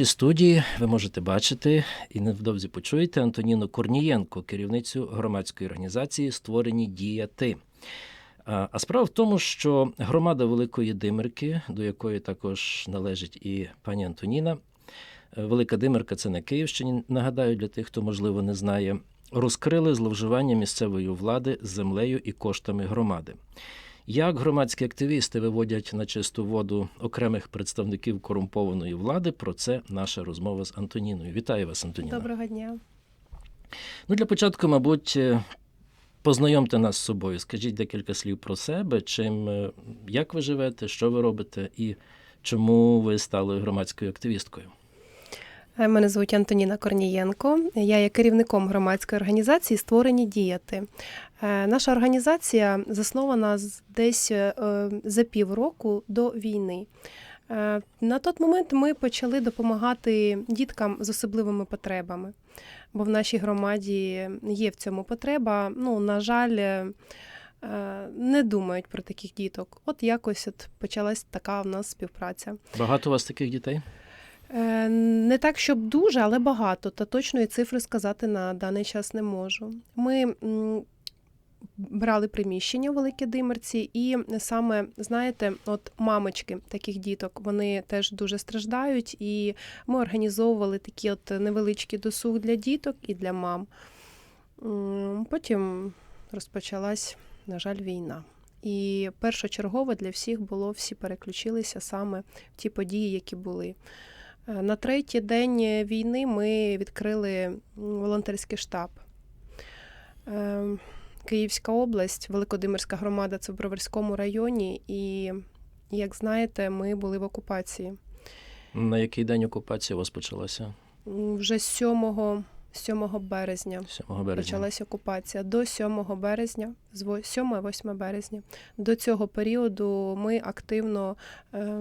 цій студії ви можете бачити і невдовзі почуєте Антоніну Корнієнко, керівницю громадської організації Створені діяти. А справа в тому, що громада Великої Димирки, до якої також належить і пані Антоніна, е, Велика Димирка це на Київщині. Нагадаю, для тих, хто можливо не знає, розкрили зловживання місцевої влади землею і коштами громади. Як громадські активісти виводять на чисту воду окремих представників корумпованої влади, про це наша розмова з Антоніною. Вітаю вас, Антоніна. Доброго дня. Ну, для початку, мабуть, е, познайомте нас з собою. Скажіть декілька слів про себе, чим, е, як ви живете, що ви робите і чому ви стали громадською активісткою. Е, Мене звуть Антоніна Корнієнко. Я є керівником громадської організації Створені діяти. Е, Наша організація заснована десь е, за півроку до війни. Е, На той момент ми почали допомагати діткам з особливими потребами, бо в нашій громаді є в цьому потреба. Ну, на жаль, е, е, не думають про таких діток. От якось от почалась така в нас співпраця. Багато у вас таких дітей? Е, Не так, щоб дуже, але багато. Та точної цифри сказати на даний час не можу. Ми брали приміщення в Великій Димерці, і саме, знаєте, от мамочки таких діток, вони теж дуже страждають, і ми організовували такі от невеличкі досуг для діток і для мам. Потім розпочалась, на жаль, війна. І першочергово для всіх було, всі переключилися саме в ті події, які були. Е, На третій день війни ми відкрили волонтерський штаб. Київська область, Великодимирська громада це в Броварському районі, і, як знаєте, ми були в окупації. На який день окупація у вас почалася? Вже з 7, 7 березня 7 березня. почалась окупація. До 7 березня, з 7-8 березня. До цього періоду ми активно е,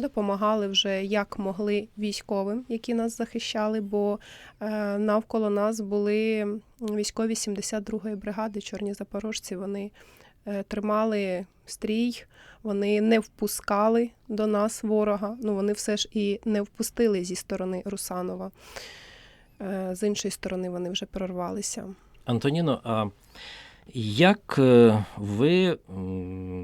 допомагали вже як могли військовим, які нас захищали, бо е, навколо нас були військові 72-ї бригади, чорні запорожці. Вони е, тримали стрій, вони не впускали до нас ворога. Ну вони все ж і не впустили зі сторони Русанова. Е, З іншої сторони вони вже прорвалися. Антоніно, а як е, ви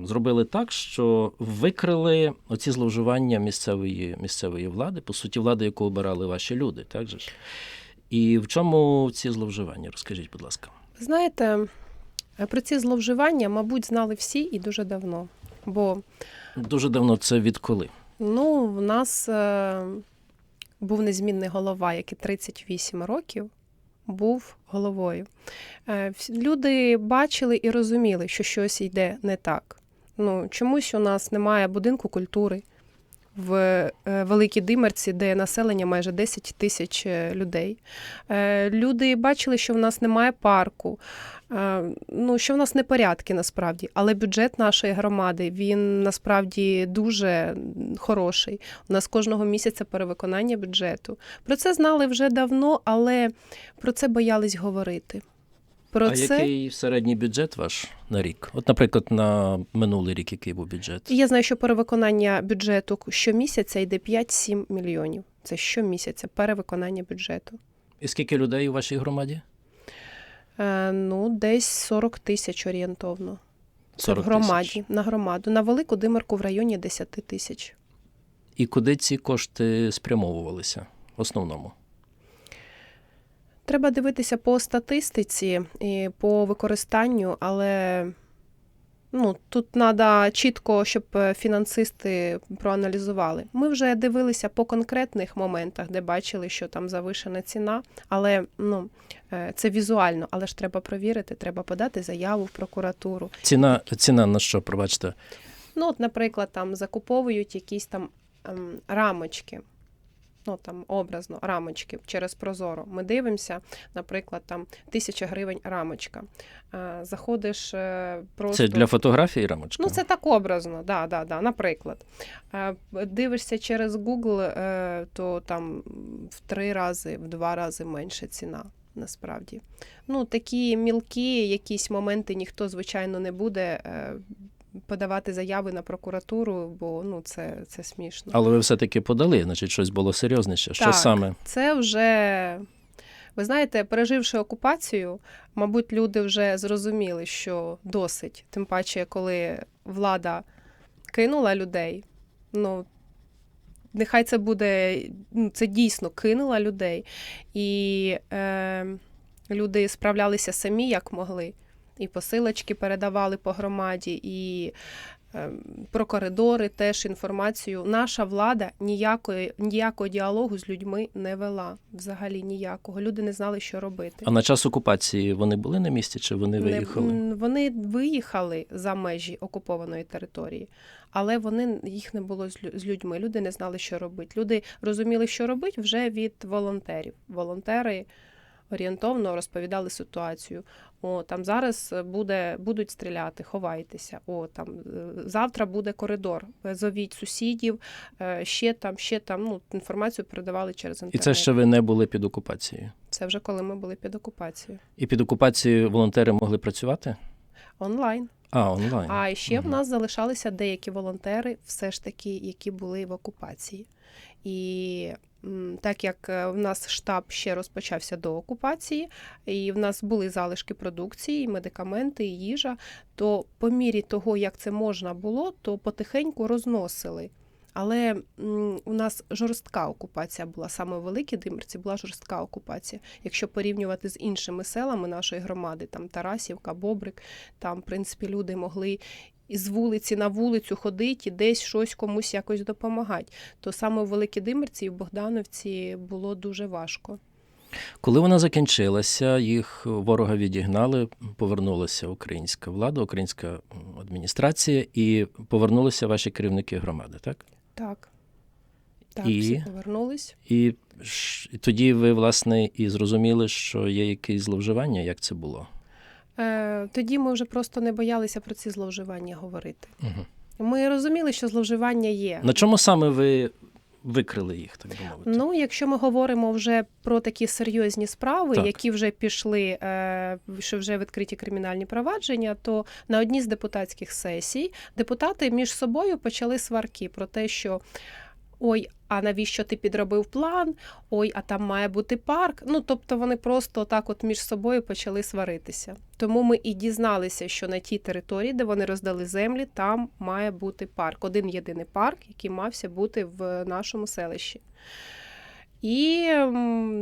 зробили так, що викрили оці зловживання місцевої, місцевої влади, по суті, влади, яку обирали ваші люди, так же ж? І в чому ці зловживання? Розкажіть, будь ласка. Знаєте, е, про ці зловживання, мабуть, знали всі і дуже давно. Бо Дуже давно це відколи? ну, в нас е, був незмінний голова, який 38 років був головою. Е, люди бачили і розуміли, що щось йде не так. Ну, чомусь у нас немає будинку культури в е, Великій Димерці, де населення майже 10 тисяч е, людей. Е, Люди бачили, що в нас немає парку. Ну, що в нас не порядки насправді, але бюджет нашої громади він насправді дуже хороший. У нас кожного місяця перевиконання бюджету. Про це знали вже давно, але про це боялись говорити. Про а це який середній бюджет ваш на рік? От, наприклад, на минулий рік який був бюджет? я знаю, що перевиконання бюджету щомісяця йде 5-7 мільйонів. Це щомісяця перевиконання бюджету. І скільки людей у вашій громаді? Е, ну, десь 40 тисяч орієнтовно. Це 40 в громаді, тисяч. на громаду. На велику димерку в районі 10 тисяч. І куди ці кошти спрямовувалися в основному? Треба дивитися по статистиці і по використанню, але ну, тут треба чітко, щоб е, фінансисти проаналізували. Ми вже дивилися по конкретних моментах, де бачили, що там завишена ціна, але ну, е, це візуально, але ж треба провірити, треба подати заяву в прокуратуру. Ціна, ціна на що, пробачте? Ну, от, наприклад, там закуповують якісь там ем, рамочки. Ну там образно рамочки через Прозоро. Ми дивимося, наприклад, там тисяча гривень рамочка. Е, заходиш е, просто Це для фотографії рамочка? ну це так образно, да, да, да, наприклад. Е, дивишся через Google, то там в три рази, в два рази менше ціна. Насправді, ну такі мілкі якісь моменти ніхто, звичайно, не буде подавати заяви на прокуратуру, бо ну це, це смішно. Але ви все-таки подали, значить, щось було серйозніше. Що Так. саме? Це вже, ви знаєте, переживши окупацію, мабуть, люди вже зрозуміли, що досить. Тим паче, коли влада кинула людей, ну. Нехай це буде, ну, це дійсно кинула людей, і е, люди справлялися самі, як могли. І посилочки передавали по громаді, і е, про коридори теж інформацію. Наша влада ніякої, ніякого діалогу з людьми не вела. Взагалі ніякого. Люди не знали, що робити. А на час окупації вони були на місці чи вони виїхали? м, вони виїхали за межі окупованої території, але вони їх не було з людьми. Люди не знали, що робити. Люди розуміли, що робити вже від волонтерів. Волонтери орієнтовно розповідали ситуацію. О, там зараз буде, будуть стріляти, ховайтеся. О, там е, завтра буде коридор. е, Зовіть сусідів, е, ще там, ще там. Ну, інформацію передавали через І це ще ви не були під окупацією. Це вже коли ми були під окупацією. І під окупацією волонтери могли працювати? Онлайн. А, онлайн. А ще в нас залишалися деякі волонтери, все ж таки, які були в окупації. І так як е, в нас штаб ще розпочався до окупації, і в нас були залишки продукції, медикаменти, і їжа, то по мірі того, як це можна було, то потихеньку розносили. Але у нас жорстка окупація була саме в Великій Димирці була жорстка окупація. Якщо порівнювати з іншими селами нашої громади, там Тарасівка, Бобрик, там, в принципі, люди могли із вулиці на вулицю ходити і десь щось комусь якось допомагати. То саме в Великій Димирці і в Богдановці було дуже важко. Коли вона закінчилася, їх ворога відігнали, повернулася українська влада, українська адміністрація, і повернулися ваші керівники громади, так? Так. Так, І? всі повернулись. І, і тоді ви, власне, і зрозуміли, що є якесь зловживання, як це було. Е, тоді ми вже просто не боялися про ці зловживання говорити. Угу. Ми розуміли, що зловживання є. На чому саме ви викрили їх, так би мовити? Ну, якщо ми говоримо вже про такі серйозні справи, Так. які вже пішли, е, що вже відкриті кримінальні провадження, то на одній з депутатських сесій депутати між собою почали сварки про те, що ой, а навіщо ти підробив план? Ой, а там має бути парк. Ну тобто вони просто так, от між собою почали сваритися. Тому ми і дізналися, що на тій території, де вони роздали землі, там має бути парк. Один єдиний парк, який мався бути в нашому селищі. І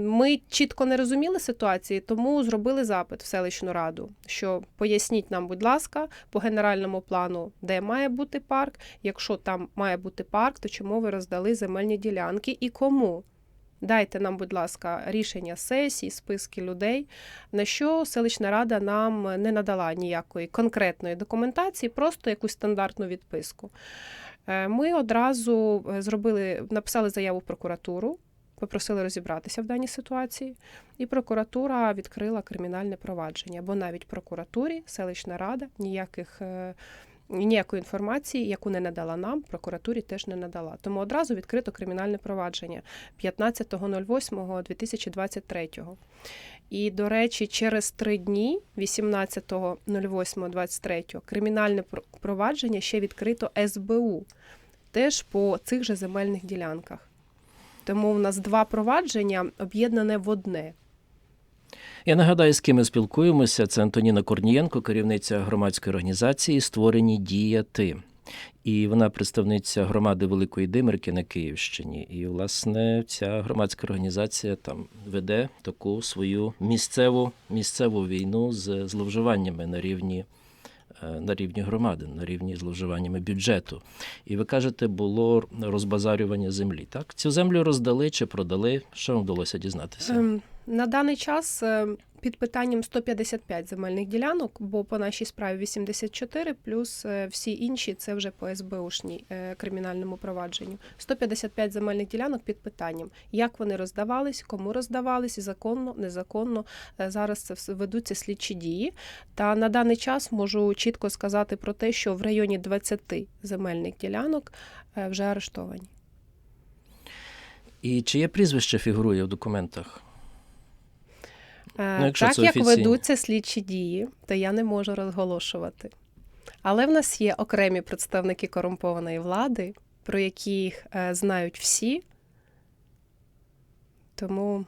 ми чітко не розуміли ситуації, тому зробили запит в селищну раду, що поясніть нам, будь ласка, по генеральному плану, де має бути парк. Якщо там має бути парк, то чому ви роздали земельні ділянки і кому? Дайте нам, будь ласка, рішення сесій, списки людей. На що селищна рада нам не надала ніякої конкретної документації, просто якусь стандартну відписку. Е, Ми одразу е, зробили, написали заяву в прокуратуру, попросили розібратися в даній ситуації, і прокуратура відкрила кримінальне провадження, бо навіть прокуратурі селищна рада ніяких. е, Ніякої інформації, яку не надала нам, прокуратурі теж не надала. Тому одразу відкрито кримінальне провадження 15.08.2023. І, до речі, через три дні, 18.08.23, кримінальне пр- провадження ще відкрито СБУ, теж по цих же земельних ділянках. Тому в нас два провадження об'єднане в одне. Я нагадаю, з ким ми спілкуємося. Це Антоніна Корнієнко, керівниця громадської організації Створені діяти. І вона представниця громади Великої Димирки на Київщині. І, власне, ця громадська організація там веде таку свою місцеву, місцеву війну з зловживаннями на рівні, на рівні громади, на рівні зловживаннями бюджету. І ви кажете, було розбазарювання землі. Так? Цю землю роздали чи продали? Що вам вдалося дізнатися? Ем, На даний час е, під питанням 155 земельних ділянок, бо по нашій справі 84, плюс е, всі інші це вже по СБУшній е, кримінальному провадженню. 155 земельних ділянок під питанням, як вони роздавались, кому роздавались, законно, незаконно. Е, Зараз це ведуться слідчі дії. Та на даний час можу чітко сказати про те, що в районі 20 земельних ділянок вже арештовані. І чиє прізвище фігурує в документах? Е, Ну, якщо так це як офіційно. ведуться слідчі дії, то я не можу розголошувати. Але в нас є окремі представники корумпованої влади, про яких е, знають всі. Тому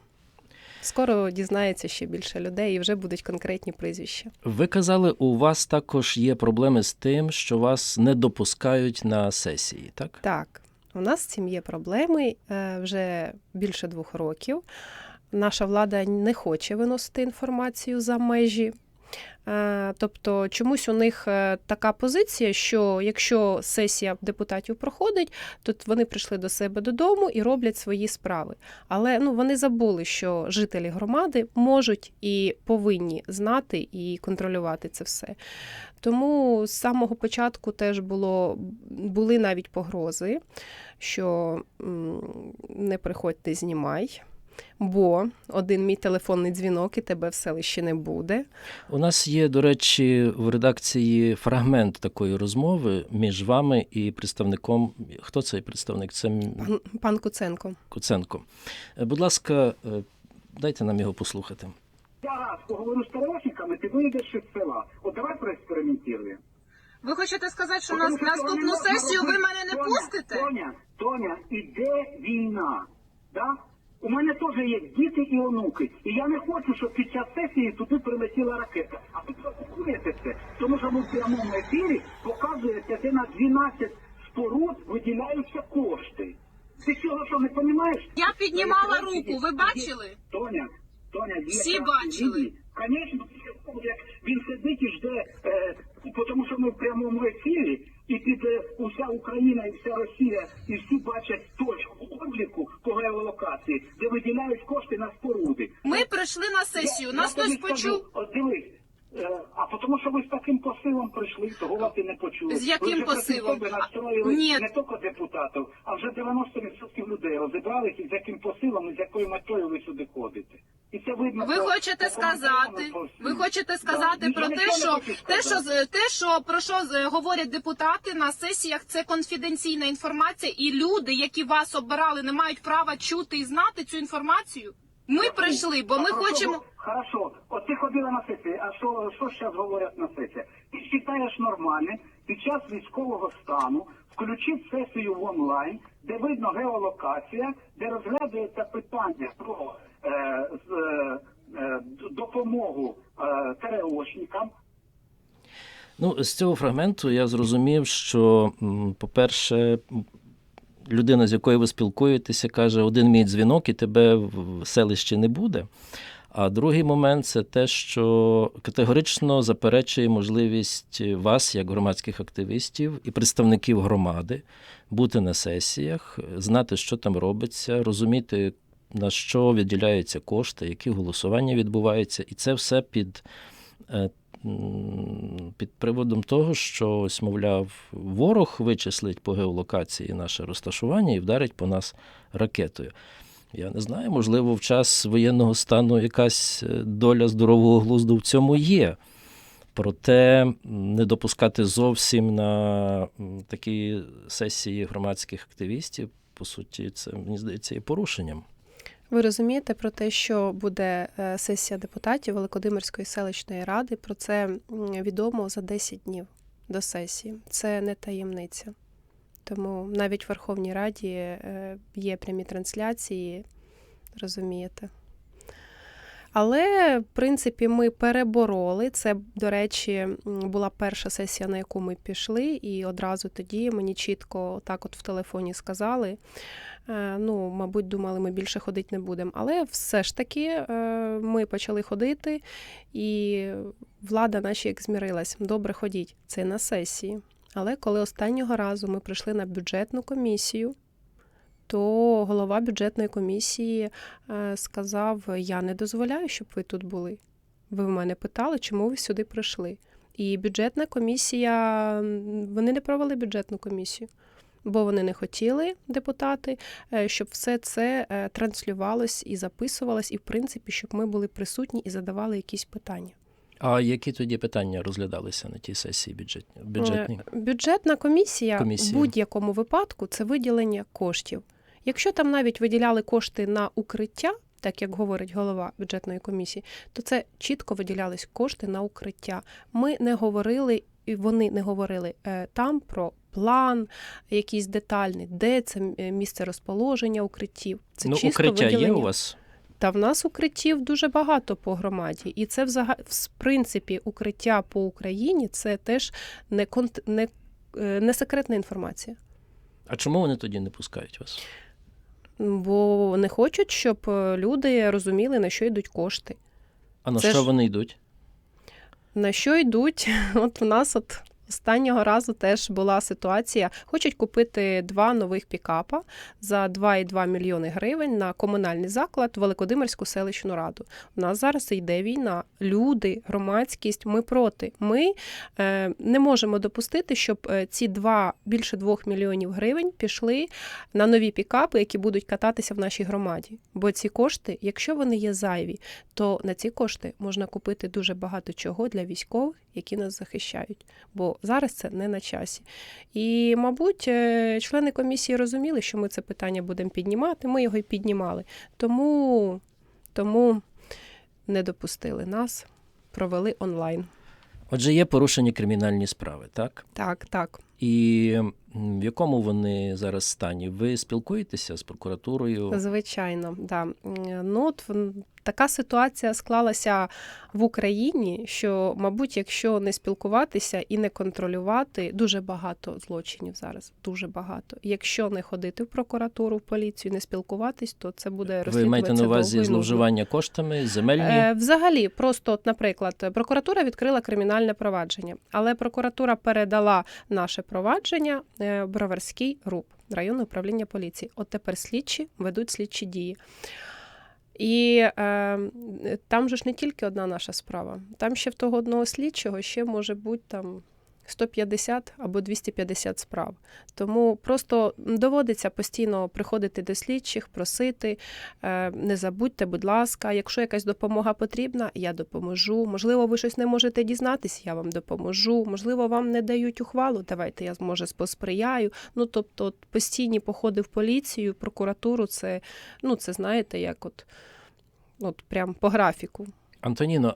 скоро дізнається ще більше людей і вже будуть конкретні прізвища. Ви казали, у вас також є проблеми з тим, що вас не допускають на сесії, так? Так, у нас з цим є проблеми е, вже більше двох років. Наша влада не хоче виносити інформацію за межі. Е, Тобто чомусь у них е, така позиція, що якщо сесія депутатів проходить, то вони прийшли до себе додому і роблять свої справи. Але ну вони забули, що жителі громади можуть і повинні знати і контролювати це все. Тому з самого початку теж було були навіть погрози, що не приходьте, знімай. Бо один мій телефонний дзвінок і тебе в селищі не буде. У нас є, до речі, в редакції фрагмент такої розмови між вами і представником. Хто цей представник? Це Пан, пан Куценко. Куценко. Е, Будь ласка, е, дайте нам його послухати. Я раз поговорю з старошниками, ти вийдеш із села. От давай проекспериментуємо. Ви хочете сказати, що на наступну сесію ви мене не Тоня, пустите? Тоня, Тоня, іде війна. Да? У мене теж є діти і онуки. І я не хочу, щоб під час сесії туди прилетіла ракета. А ви провокуєте це, тому що ви в прямому ефірі показуєте, де на 12 споруд виділяються кошти. Ти цього що не розумієш? Я піднімала руку, ви бачили? Тоня, Тоня, є Всі бачили. Звісно, як він сидить і жде, е, тому що ми в прямому ефірі, і під е, уся Україна і вся Росія, і всі бачать точку обліку по геолокації, де виділяють кошти на споруди. Ми прийшли на сесію, Я- нас я тобі хтось скажу, почув. От дивись. е, А тому, що ви з таким посилом прийшли, того вас і не почули. З яким ви вже проти посилом? себе А, настроїли ні. не тільки депутатів, а вже 90% людей розібралися, з яким посилом і з якою метою ви сюди ходите. І це видно. Ви по- хочете по сказати, коментарям, по всім. ви хочете Да. сказати про те, не що хочу те, що сказати. з- те, що про що з- говорять депутати на сесіях, це конфіденційна інформація, і люди, які вас обирали, не мають права чути і знати цю інформацію. Ми прийшли, бо ми А хочемо. Хорошо, от ти ходила на сесії, а що, що зараз говорять на сесії? Ти вважаєш нормальним під час військового стану включити сесію в онлайн, де видно геолокація, де розглядається питання про е, е, е, допомогу е, ТРОшникам, Ну, з цього фрагменту я зрозумів, що, по-перше, людина, з якою ви спілкуєтеся, каже, один мій дзвінок і тебе в селищі не буде. А другий момент це те, що категорично заперечує можливість вас, як громадських активістів і представників громади, бути на сесіях, знати, що там робиться, розуміти, на що виділяються кошти, які голосування відбуваються, і це все під е, під приводом того, що ось, мовляв, ворог вичислить по геолокації наше розташування і вдарить по нас ракетою. Я не знаю, можливо, в час воєнного стану якась е, доля здорового глузду в цьому є. Проте не допускати зовсім на такі сесії громадських активістів, по суті, це мені здається є порушенням. Ви розумієте про те, що буде е, сесія депутатів Великодимирської селищної ради. Про це відомо за 10 днів до сесії. Це не таємниця. Тому навіть в Верховній Раді е, є прямі трансляції, розумієте. Але, в принципі, ми перебороли. Це, до речі, була перша сесія, на яку ми пішли, і одразу тоді мені чітко так от в телефоні сказали. Е, Ну, мабуть, думали, ми більше ходити не будемо. Але все ж таки е, ми почали ходити, і влада наші як змірилась. Добре, ходіть. Це на сесії. Але коли останнього разу ми прийшли на бюджетну комісію, то голова бюджетної комісії е, сказав: Я не дозволяю, щоб ви тут були. Ви в мене питали, чому ви сюди прийшли. І бюджетна комісія, вони не провели бюджетну комісію, бо вони не хотіли, депутати, е, щоб все це е, транслювалось і записувалось, і в принципі, щоб ми були присутні і задавали якісь питання. А які тоді питання розглядалися на тій сесії бюджетні? бюджетній? Бюджетна комісія, Комісія. в будь-якому випадку це виділення коштів. Якщо там навіть виділяли кошти на укриття, так як говорить голова бюджетної комісії, то це чітко виділялись кошти на укриття. Ми не говорили і вони не говорили е, там про план, якийсь детальний, де це е, місце розположення укриттів. Це ну, чисто укриття є у вас? Та в нас укриттів дуже багато по громаді, і це в принципі укриття по Україні це теж не конт... не, е, не секретна інформація. А чому вони тоді не пускають вас? Бо не хочуть, щоб е, люди розуміли, на що йдуть кошти. А на Це що ж- вони йдуть? На що йдуть? От у нас от останнього разу теж була ситуація. Хочуть купити два нових пікапа за 2,2 мільйони гривень на комунальний заклад Великодимирську селищну раду. У нас зараз йде війна. Люди, громадськість, ми проти. Ми е, не можемо допустити, щоб е, ці два більше 2 мільйонів гривень пішли на нові пікапи, які будуть кататися в нашій громаді. Бо ці кошти, якщо вони є зайві, то на ці кошти можна купити дуже багато чого для військових, які нас захищають. Бо зараз це не на часі. І, мабуть, е, члени комісії розуміли, що ми це питання будемо піднімати. Ми його й піднімали. Тому, тому не допустили нас, провели онлайн. Отже, є порушені кримінальні справи, так? Так, так. І в якому вони зараз стані? Ви спілкуєтеся з прокуратурою? Звичайно, да. Ну, от така ситуація склалася в Україні, що, мабуть, якщо не спілкуватися і не контролювати, дуже багато злочинів зараз. Дуже багато. Якщо не ходити в прокуратуру, в поліцію, не спілкуватись, то це буде Ви маєте на увазі зловживання коштами, земельні? Е, Взагалі, просто, от, наприклад, прокуратура відкрила кримінальне провадження, але прокуратура передала наше провадження е, Броварський РУП, районне управління поліції. От тепер слідчі ведуть слідчі дії. І е, там же ж не тільки одна наша справа. Там ще в того одного слідчого ще може бути там 150 або 250 справ. Тому просто доводиться постійно приходити до слідчих, просити. Е, Не забудьте, будь ласка, якщо якась допомога потрібна, я допоможу. Можливо, ви щось не можете дізнатись, я вам допоможу. Можливо, вам не дають ухвалу. Давайте я може посприяю. Ну тобто, постійні походи в поліцію, прокуратуру, це ну це знаєте, як от, от прям по графіку. Антоніно,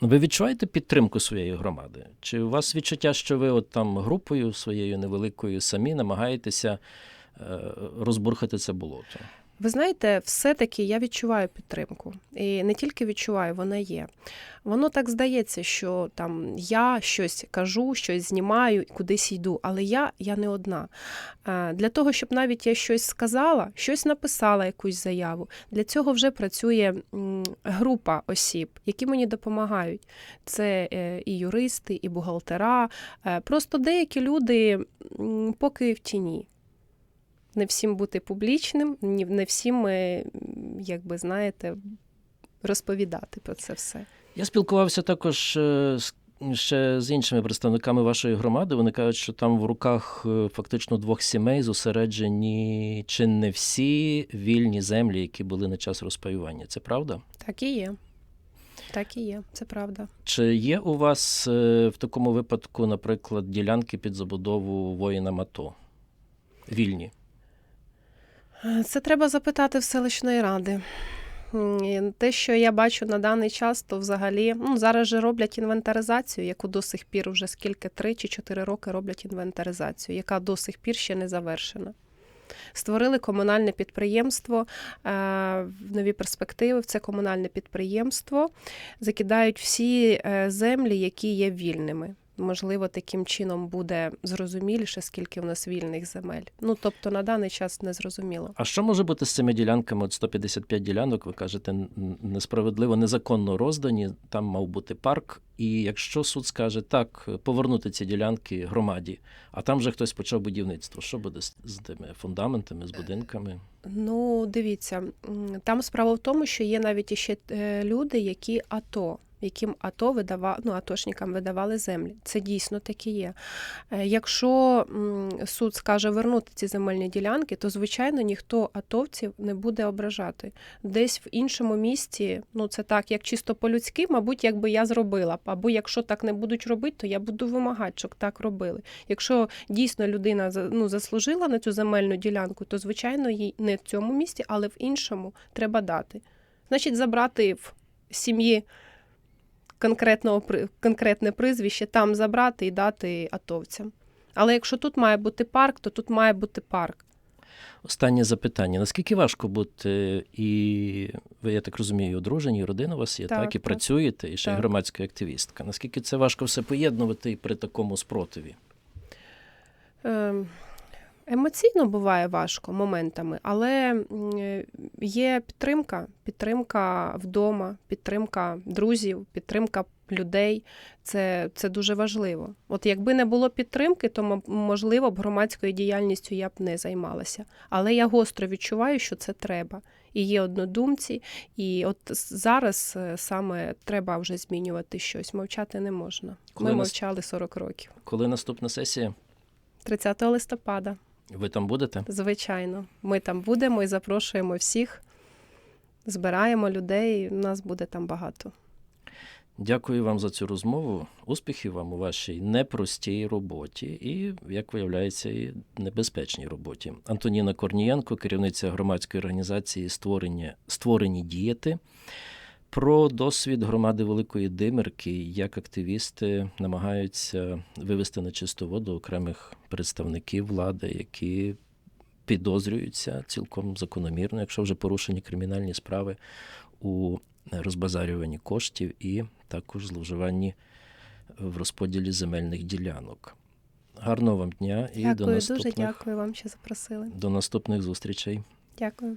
ви відчуваєте підтримку своєї громади? Чи у вас відчуття, що ви от там групою своєю невеликою самі намагаєтеся е, розбурхати це болото? Ви знаєте, все-таки я відчуваю підтримку. І не тільки відчуваю, вона є. Воно так здається, що там я щось кажу, щось знімаю, кудись йду, але я, я не одна. Для того, щоб навіть я щось сказала, щось написала, якусь заяву, для цього вже працює група осіб, які мені допомагають. Це е, і юристи, і бухгалтера. Е, Просто деякі люди поки в тіні не всім бути публічним, не всім, е, як би знаєте, розповідати про це все. Я спілкувався також е, з- ще з іншими представниками вашої громади. Вони кажуть, що там в руках е, фактично двох сімей зосереджені чи не всі вільні землі, які були на час розпаювання. Це правда? Так і є. Так і є, це правда. Чи є у вас е, в такому випадку, наприклад, ділянки під забудову воїнам АТО? Вільні? Це треба запитати в селищної ради. Те, що я бачу на даний час, то взагалі ну, зараз же роблять інвентаризацію, яку до сих пір вже скільки, три чи чотири роки роблять інвентаризацію, яка до сих пір ще не завершена. Створили комунальне підприємство е, в нові перспективи. В це комунальне підприємство закидають всі е, землі, які є вільними. Можливо, таким чином буде зрозуміліше, скільки в нас вільних земель. Ну тобто на даний час не зрозуміло. А що може бути з цими ділянками? От 155 ділянок, ви кажете, несправедливо, незаконно роздані. Там мав бути парк. І якщо суд скаже так, повернути ці ділянки громаді, а там вже хтось почав будівництво, що буде з, тими фундаментами, з будинками? Ну, дивіться, там справа в тому, що є навіть іще е, люди, які АТО. Яким АТО видава, ну, атошникам видавали землі. Це дійсно такі є. Е, Якщо суд скаже вернути ці земельні ділянки, то звичайно ніхто атовців не буде ображати. Десь в іншому місті, ну це так, як чисто по-людськи, мабуть, якби я зробила б. Або якщо так не будуть робити, то я буду вимагати, щоб так робили. Якщо дійсно людина ну, заслужила на цю земельну ділянку, то звичайно їй не в цьому місті, але в іншому треба дати. Значить, забрати в сім'ї конкретного конкретне прізвище, там забрати і дати атовцям. Але якщо тут має бути парк, то тут має бути парк. Останнє запитання. Наскільки важко бути і ви, я так розумію, одружені, і родина у вас є, так, Так, і так. працюєте, і ще Так. громадська активістка. Наскільки це важко все поєднувати при такому спротиві? Ем, Емоційно буває важко моментами, але е, є підтримка, підтримка вдома, підтримка друзів, підтримка людей. Це, це дуже важливо. От якби не було підтримки, то можливо б громадською діяльністю я б не займалася. Але я гостро відчуваю, що це треба. І є однодумці, і от зараз е, саме треба вже змінювати щось. Мовчати не можна. Коли Ми нас- мовчали 40 років. Коли наступна сесія? 30 листопада. Ви там будете? Звичайно, ми там будемо і запрошуємо всіх, збираємо людей. Нас буде там багато. Дякую вам за цю розмову. Успіхів вам у вашій непростій роботі і, як виявляється, і небезпечній роботі. Антоніна Корнієнко, керівниця громадської організації Створення, Створені діяти. Про досвід громади Великої Димирки, як активісти намагаються вивести на чисту воду окремих представників влади, які підозрюються цілком закономірно, якщо вже порушені кримінальні справи у розбазарюванні коштів і також зловживанні в розподілі земельних ділянок. Гарного вам дня і до дякую, наступних, дуже дякую вам, що запросили. до наступних зустрічей. Дякую.